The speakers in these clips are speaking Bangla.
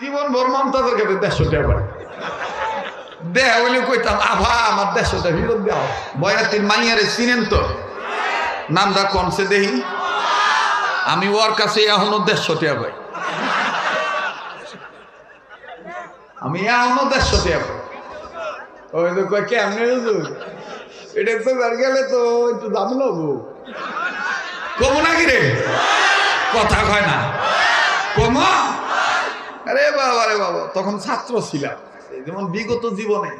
জীবন ভর মমতাজের কাছে দেড়শো টাকা দেয়া বলে কইতাম, আভা, আমার দেড়শো টাকা ফিরত দাও। বয়াতির মাইয়ারে চিনেন তো? নামটা কমছে দেহি? আমি ওর কাছে এখনও দেড়শো টাকা পাই আমি এখনও দেড়শো টাকা পাই ওই তো কয়, কেমনে এটা তো গেলে তো একটু দাম লবো কমো নাকি রে? কথা কয় না। কমো? আরে বাবা রে বাবা, তখন ছাত্র ছিলাম। যেমন বিগত জীবনে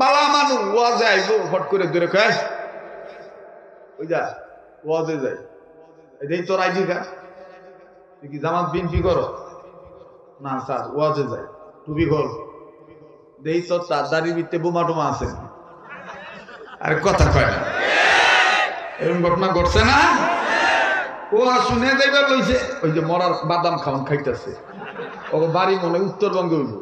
বালা মানুষ ওয়াজে আইবো ফট করে দূরে কয় যা, ওয়াজে যাই। এই তোর আইডি কা তুই কি জামাত বিনপি করো? না স্যার, ওয়াজে যাই। টুবি ঘর দেই তোর তার দাড়ির ভিতরে বোমা টোমা আছে। আরে কথা কয় না। এরকম ঘটনা ঘটছে না? ও শুনে যাইবার লইছে ওই যে মরার বাদাম খাওয়ান খাইতেছে। ও বাড়ি মনে উত্তরবঙ্গে হইব।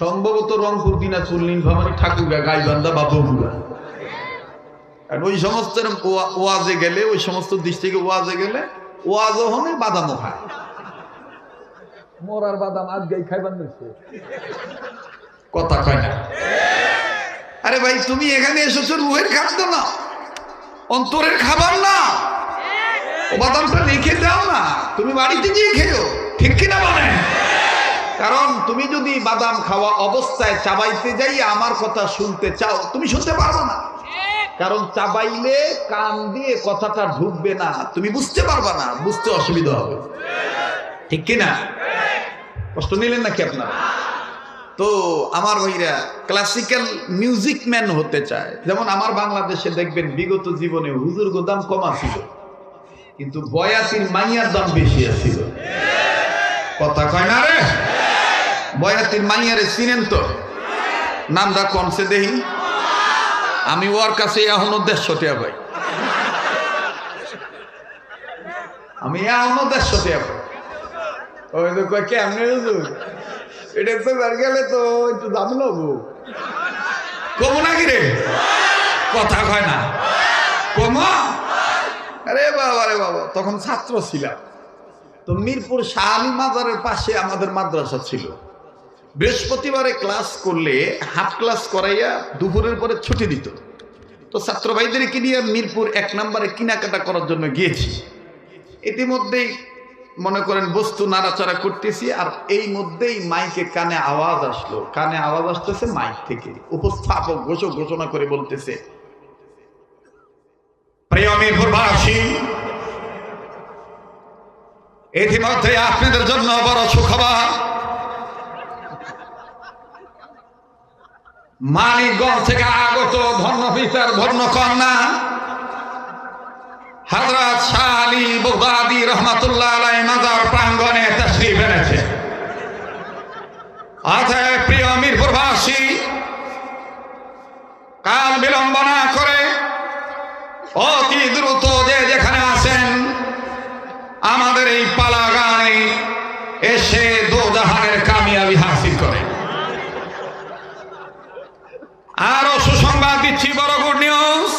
সম্ভবত রংপুর দিনাজপুর নীলফামারি ঠাকুরগা গাইবান্ধা বা বগুড়া। আর ওই সমস্ত ওয়াজে গেলে ওই সমস্ত দিক থেকে ওয়াজে গেলে ওয়াজ হনে বাদামও খায়। মরার বাদাম আজ গাই খাইবার নিচ্ছে কথা কয় না। আরে ভাই তুমি এখানে এসেছ রুহের খাদ্য না? অন্তরের খাবার না? ও বাদামটা লিখে দাও না। তুমি বাড়িতে গিয়ে খেও ঠিক কিনা বলেন? কারণ তুমি যদি বাদাম খাওয়া অবস্থায় চাবাইতে যাই আমার কথা শুনতে চাও, তুমি শুনতে পারবে না। কারণ চাবাইলে কান দিয়ে কথাটা ঢুকবে না, তুমি বুঝতে পারবে না, বুঝতে অসুবিধা হবে। ঠিক কিনা? কষ্ট নিলেন নাকি আপনার? তো আমার ভাইরা ক্লাসিক্যাল মিউজিক ম্যান হতে চায়। যেমন আমার বাংলাদেশে দেখবেন বিগত জীবনে হুজুর গোদাম কমা ছিল কিন্তু বয়াতির মাইয়ার দাম বেশি আছিল। কথা কয় না রে? বয়াতির মাইয়ারে চিনেন তো? নামটা কমছে দেহি? আমি ওর কাছে এখনও দেড়শো টাকা পাই আমি এখনও দেড়শো টাকা পাই ওই তো কয়, কেমনে হুজুর? এটা তো গেলে তো একটু দাম লবো কমো নাকি রে? কথা কয় না। কমো? আরে বাবা রে বাবা, তখন ছাত্র ছিলাম। তো মিরপুর শাহালি মাজারের পাশে আমাদের মাদ্রাসা ছিল। বৃহস্পতিবারে ক্লাস করলে, হাফ ক্লাস করাইয়া দুপুরের পরে ছুটি দিত। তো ছাত্র ভাইদেরকে নিয়ে মিরপুর এক নম্বরে কেনাকাটা করার জন্য গিয়েছি। ইতিমধ্যেই মনে করেন বস্তু নাড়াচাড়া করতেছি আর এই মধ্যেই মাইকে কানে আওয়াজ আসলো। কানে আওয়াজ আসতেছে মাইক থেকে। উপস্থাপক ঘোষ- ঘোষণা করে বলতেছে, প্রিয় মিরপুরবাসী ইতিমধ্যে আপনাদের জন্য বড় সুখবর। মানিকগঞ্জ থেকে আগত ধন্য পিতার ধন্য কন্যা শাহ আলী অতএব প্রিয় মিরপুরবাসী, কাল বিলম্ব না করে অতি দ্রুত যে যেখানে আছেন, আমাদের এই আরও সুসংবাদ দিচ্ছি, বড় গুড নিউজ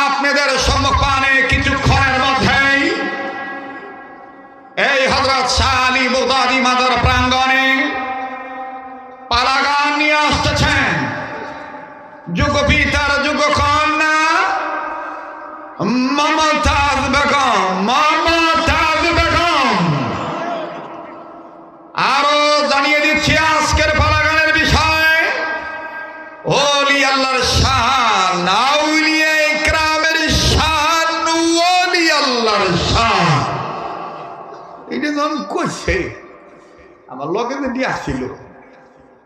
আপনাদের সম্মুখপানে কিছুক্ষণের মধ্যেই এই হজরত শাহ আলী বুদাদি মাদার প্রাঙ্গণে পালাগান নিয়ে আসতেছেন। যুগ পিতার যুগ কন্যা যখন কইছে আমার লগে যদি আসছিল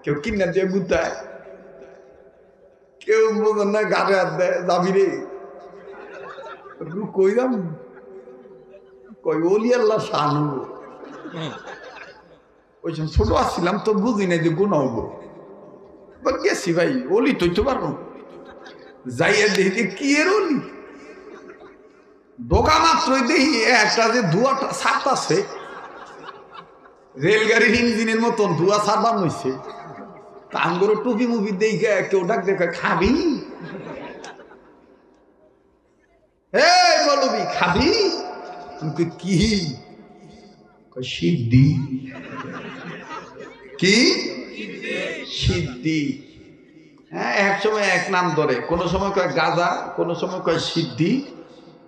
কেউ কিনা দিয়ে গুতায় কেউ বোঝেন না, গাড়ে হাত দেয় যাবি রে। কইলাম কই, ওলি আল্লাহ শান ওই সময় ছোট আসছিলাম, তো বুঝি নাই যে গুণ হব গেছি ভাই, ওলি তুই তো পারব। যাইয়া দেখি, কি এর ওলি? ঢোকা মাত্রই দেখি একটা যে ধোয়াটা ছাপ আছে রেলগাড়ির ইঞ্জিনের মতন ধোয়া ছাড়বান হয়েছে আঙ্গুর টুপি মুভি দেখে কেউ ডাক দেখে, খাবি? এই বলবি খাবি? কি? সিদ্ধি। কি? সিদ্ধি। হ্যাঁ এক সময় এক নাম ধরে। কোন সময় কয় গাজা, কোন সময় কয় সিদ্ধি।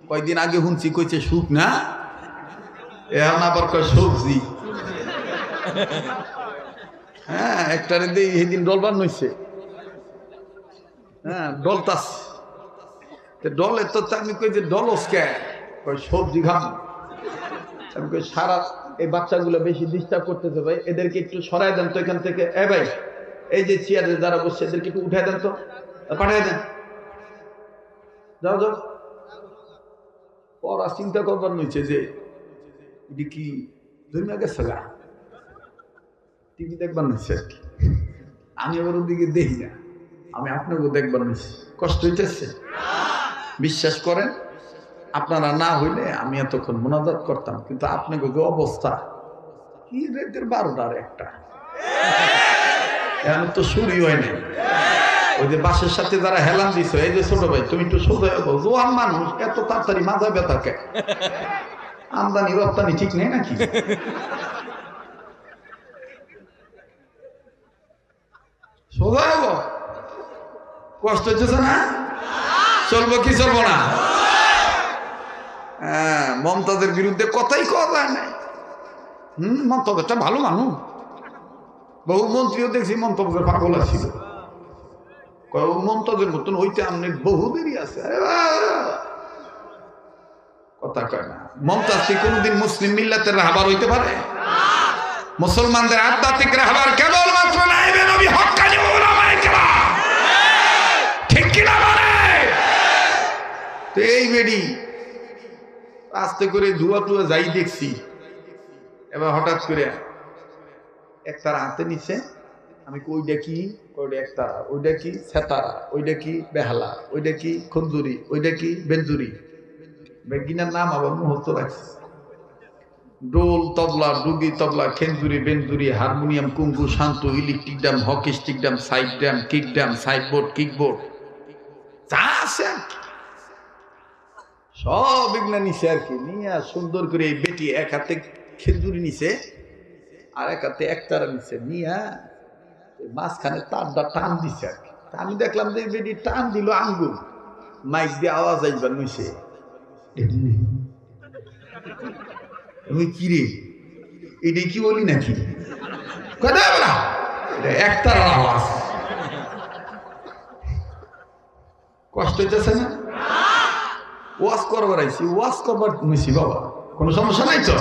কয়দিন আগে শুনছি কইছে সুখ না এখন আবার কয় সবজি। হ্যাঁ একটারে দিয়ে ডলবার নইছে হ্যাঁ ডলতাস ডলে তো আমি কই যে ডলস কে কই সবজি খাম। আমি কই সারা এই বাচ্চাগুলো বেশি ডিস্টার্ব করতেছে ভাই, এদেরকে একটু সরাই দেন তো এখান থেকে। এ ভাই, এই যে চেয়ারে যারা বসছে, এদেরকে একটু উঠাই দেন তো। পাঠাই দেন। যাও যাও। পড়া চিন্তা করবার নইছে যে, এটি কি গেছে গা? টিভি দেখবার নিচ্ছে আমি আবার ওদিকে দেখি না, আমি আপনাকে দেখবার নিচ্ছি কষ্ট হইতেছে। বিশ্বাস করেন, আপনারা না হইলে আমি এতক্ষণ মোনাজাত করতাম, কিন্তু আপনাকে যে অবস্থা, কি রেতের বারোটার একটা? এখন তো শুরুই হয় নাই। ওই যে বাসের সাথে যারা হেলান দিছে, এই যে ছোট ভাই, তুমি একটু সোজা জোয়ান মানুষ, এত তাড়াতাড়ি মাথা ব্যথা আমদানি রপ্তানি ঠিক নেই নাকি? কষ্ট হচ্ছে না? চলবো কি চলবো না? হ্যাঁ মমতাজের বিরুদ্ধে কথাই কওয়া যায় নাই। হম একটা ভালো মানুষ। বহু মন্ত্রীও দেখছি মন্তব্যের পাগল ও মমতাজের মতন হইতে আমনে বহু দেরি আছে! কথা কয় না। মমতাজ কি কোনোদিন মুসলিম মিল্লাতের রাহবার হইতে পারে? মুসলমানদের আধ্যাত্মিক রাহবার কেবলমাত্র নাইবে ওলামায়ে কেরাম ঠিক কিনা বলে তো এই বেডি আস্তে করে ধুয়া টুয়া যাই দেখছি। এবার হঠাৎ করে একতারা হাতে নিছে, আমি ওইটা কি? একতারা ওইটা কি সেতারা ওইটা কি বেহালা, ওইটা কি খন্দুরি ওইটা কি বেঞ্জুরি বেগিনার নাম আবার মুহূর্ত রাখছে। ডোল তবলা, ডুগি, তবলা খেঞ্জুরি বেঞ্জুরি হারমোনিয়াম, কুঙ্কু, শান্ত electric drum hockey stick drum side drum, kick drum, side board, kick board. যা আছে। সব এগুলা নিছে আর কি। নিয়ে সুন্দর করে এই বেটি এক হাতে খেজুরি নিছে, আর এক হাতে একতারা নিছে। নিয়ে মাঝখানে তারটা টান দিছে আর কি। আমি দেখলাম যে বেটি টান দিল আঙ্গুর মাইক দিয়ে আওয়াজ আইবার নিছে। আমি কি রে? এটা কি বলি নাকি? একতারার আওয়াজ। কষ্ট হইতেছে না? ওয়াশ করবার আইছি ওয়াশ করবার নিছি বাবা। কোনো সমস্যা নাই তো?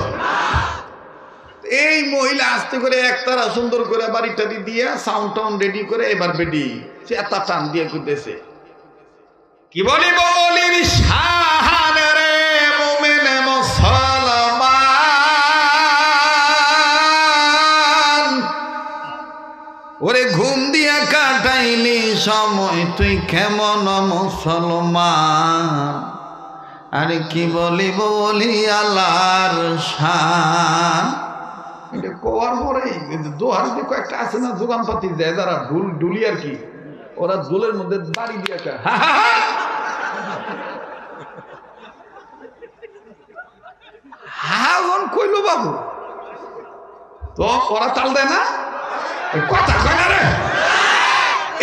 এই মহিলা আস্তে করে একতারা সুন্দর করে বাড়ি টাড়ি দিয়ে সাউন্ড টাউন্ড রেডি করে এবার বেডি। চেতা টান দিয়ে করতেছে কি বলি বলির শাহান রে মুমিন মুসলমান? ওরে ঘুম দিয়া কাটাইলি সময়, তুই কেমন মুসলমান? আরে কি বলি বলি আল্লাহর শান? এটা কোয়ার পরে দোহার যে কয়েকটা আছে না দোকানপাতি দেয় যারা ডুল ডুলি আর কি ওরা দোলের মধ্যে বাড়ি দিয়ে হা, হা, হা। হাজন কইলো বাবু। তো ওরা তাল দেয় না? কথা কয় রে।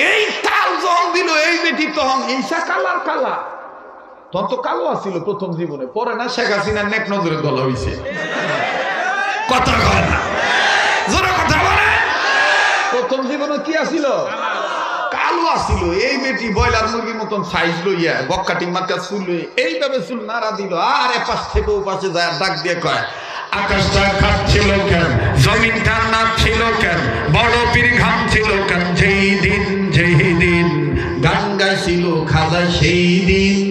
এই তাল যখন দিল এই বেটি তখন এইসা কালার কালা। তখন কালো আসছিল প্রথম জীবনে, পরে না শেখ হাসিনার নেক নজরে দলা হইছে। কথা কয় না। প্রথম জীবনে কি আসিল কালো আসিল এই বেটি বয়লার মুরগির মতন সাইজ লইয়া বক কাটিং মার্কা চুল এইভাবে চুল নাড়া দিল। আর এপাশ থেকে ওপাশে যায়, ডাক দিয়ে কয়, আকাশটা কাঁপছিল কেন? জমিনটা নাচছিল কেন? বড় পীর ঘাম ছিল কেন? যেই দিন যেই দিন গান গাইছিল খাজা, সেই দিন।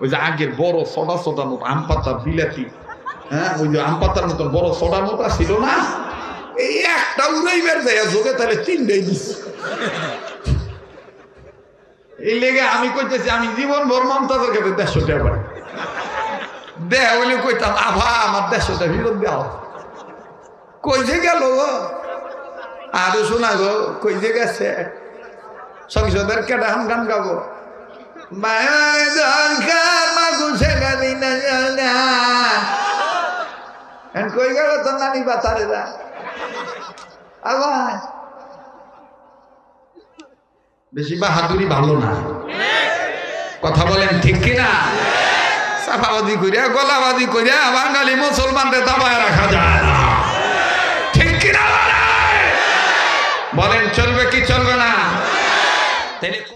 ওই যে আগের বড় ছটা ছটা নোট, আম পাতা বিলাতি হ্যাঁ? ওই যে আম পাতার মতন বড় ছটা নোট ছিল না? এই একটা উড়াইবার যায় যোগে তাহলে তিনটাই দিচ্ছে এই লেগে আমি কইতেছি, আমি জীবন ভর মমতাজের কাছে দেড়শো টাকা পাই দেয়া বলে কইতাম, আভা, আমার দেড়শো টাকা ফেরত দাও। কই যে গেল গো? আরও শোনা গো, কই যে গেছে? সংসদের কেডা হাম গান গাবো? বেশি বাহাদুরি ভালো না। কথা বলেন ঠিক কিনা? সাফাবাদি করিয়া গলাবাদি করিয়া বাঙালি মুসলমানদের দাবায় রাখা যায় না। ঠিক কিনা বলেন? চলবে কি চলবে না?